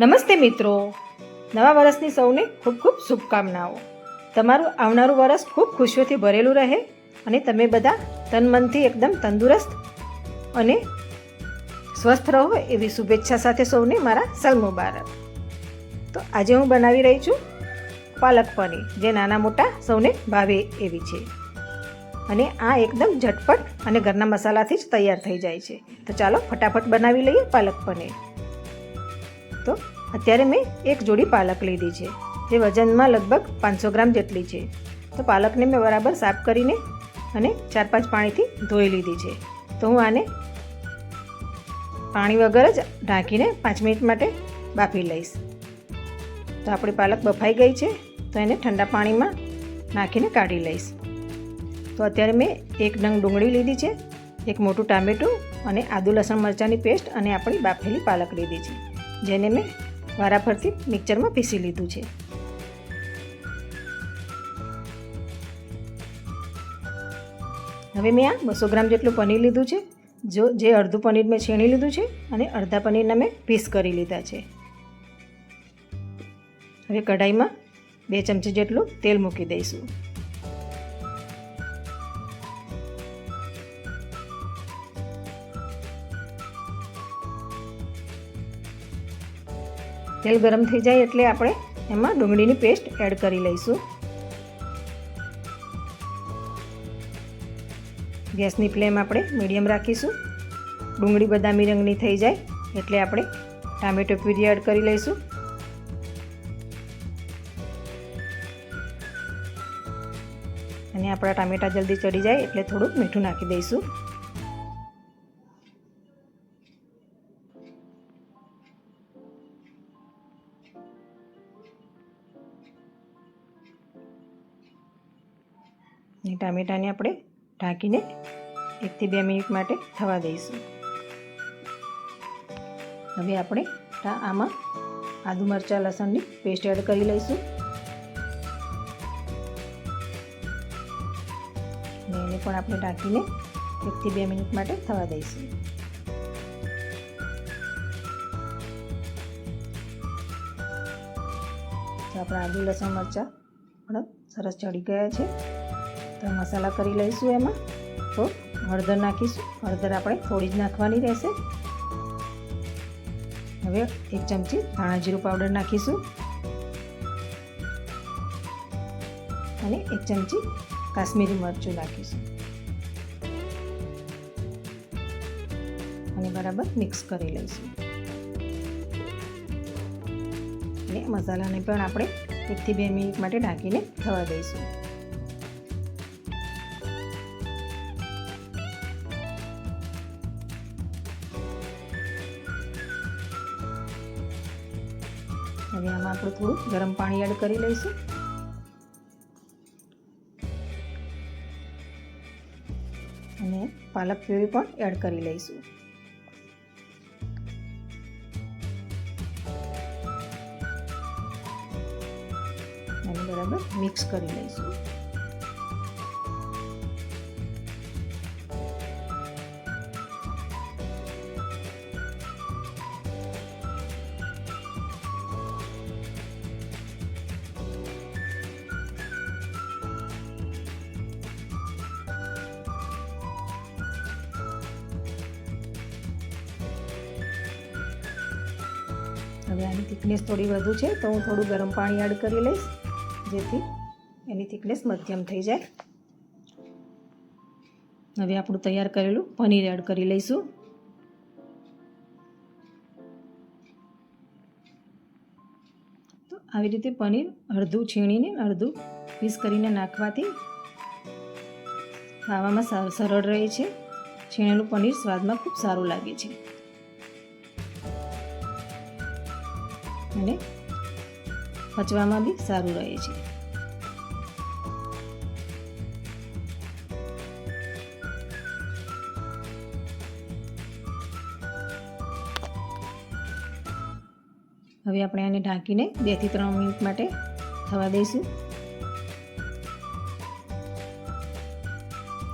નમસ્તે મિત્રો. નવા વર્ષની સૌને ખૂબ ખૂબ શુભકામનાઓ. તમારું આવનારું વર્ષ ખૂબ ખુશીઓથી ભરેલું રહે અને તમે બધા તન મનથી એકદમ તંદુરસ્ત અને સ્વસ્થ રહો એવી શુભેચ્છા સાથે સૌને મારા સલ મુબારક. તો આજે હું બનાવી રહી છું પાલક પનીર, જે નાના મોટા સૌને ભાવે એવી છે. અને આ એકદમ ઝટપટ અને ઘરના મસાલાથી જ તૈયાર થઈ જાય છે. તો ચાલો ફટાફટ બનાવી લઈએ પાલક પનીર. તો અત્યારે મેં એક જોડી પાલક લીધી છે, જે વજનમાં લગભગ પાંચસો ગ્રામ જેટલી છે. તો પાલકને મેં બરાબર સાફ કરીને અને ચાર પાંચ પાણીથી ધોઈ લીધી છે. તો હું આને પાણી વગર જ ઢાંકીને પાંચ મિનિટ માટે બાફી લઈશ. તો આપણી પાલક બફાઈ ગઈ છે, તો એને ઠંડા પાણીમાં નાખીને કાઢી લઈશ. તો અત્યારે મેં એક ડંગ ડુંગળી લીધી છે, એક મોટું ટામેટું અને આદુ લસણ મરચાંની પેસ્ટ અને આપણી બાફેલી પાલક લીધી છે. જેને મેં વારાફરતી મિક્સરમાં પીસી લીધું છે. હવે મેં આ બસો ગ્રામ જેટલું પનીર લીધું છે. જો, જે અડધું પનીર મેં છીણી લીધું છે અને અડધા પનીરના મેં પીસ કરી લીધા છે. હવે કઢાઈમાં બે ચમચી જેટલું તેલ મૂકી દઈશું. તેલ ગરમ થઈ જાય એટલે આપણે એમાં ડુંગળીની પેસ્ટ એડ કરી લઈશું. ગેસની ફ્લેમ આપણે મીડિયમ રાખીશું. ડુંગળી બદામી રંગની થઈ જાય એટલે આપણે ટામેટો પ્યુરી એડ કરી લઈશું. અને આપણા ટામેટા જલ્દી ચડી જાય એટલે થોડુંક મીઠું નાખી દઈશું. અને ટામેટાને આપણે ઢાંકીને એકથી બે મિનિટ માટે થવા દઈશું. હવે આપણે આમાં આદુ મરચાં, લસણની પેસ્ટ એડ કરી લઈશું. અને એને પણ આપણે ઢાંકીને એકથી બે મિનિટ માટે થવા દઈશું. તો આપણા આદુ, લસણ, મરચાં પણ સરસ ચડી ગયા છે. તો મસાલા કરી લઈશું એમાં. તો હળદર નાખીશું. હળદર આપણે થોડી જ નાખવાની રહેશે. હવે એક ચમચી ધાણા જીરું પાવડર નાખીશું. અને એક ચમચી કાશ્મીરી મરચું નાખીશું. અને બરાબર મિક્સ કરી લઈશું. અને મસાલાને પણ આપણે એકથી બે મિનિટ માટે ઢાંકીને થવા દઈશું. હવે આમાં આપણે થોડું ગરમ પાણી એડ કરી લઈશું. અને પાલક પ્યુરી પણ એડ કરી લઈશું. અને બરાબર મિક્સ કરી લઈશું. હવે આની થિકનેસ થોડી વધુ છે, તો હું થોડું ગરમ પાણી એડ કરી લઈશ, જેથી એની થિકનેસ મધ્યમ થઈ જાય. હવે આપણું તૈયાર કરેલું પનીર એડ કરી લઈશું. તો આવી રીતે પનીર અડધું છીણીને અડધું પીસ કરીને નાખવાથી ખાવામાં સરળ રહે છે. છીણેલું પનીર સ્વાદમાં ખૂબ સારું લાગે છે. અને પચવામાં બી સારું રહે છે. હવે આપણે આને ઢાંકીને બેથી ત્રણ મિનિટ માટે થવા દઈશું.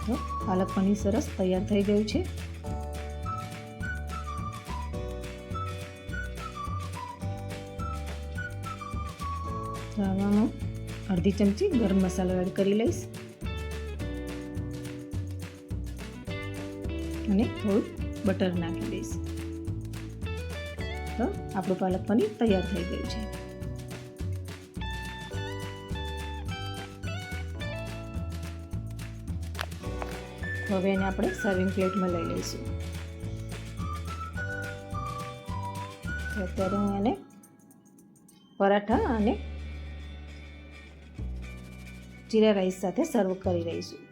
તો પાલક પનીર સરસ તૈયાર થઈ ગયું છે. આમાં અડધી ચમચી ગરમ મસાલો એડ કરી લઈશ. અને થોડું બટર નાખી દઈશ. તો આપણું પાલક પનીર તૈયાર થઈ ગયું છે. હવે એને આપણે સર્વિંગ પ્લેટમાં લઈ લઈશું. અત્યારે હું એને પરાઠા અને જીરા રાઈસ સાથે સર્વ કરી રહીશું.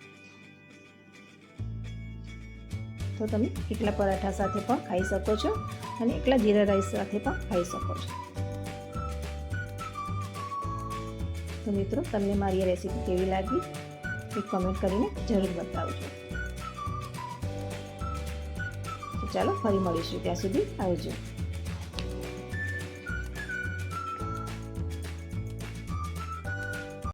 તો તમે એકલા પરાઠા સાથે પણ ખાઈ શકો છો અને એકલા જીરા રાઈસ સાથે પણ ખાઈ શકો છો. તો મિત્રો, તમને મારી આ રેસીપી કેવી લાગી? એ કમેન્ટ કરીને જરૂર બતાવજો. ચાલો, ફરી મળીશું ત્યાં સુધી. આવજો.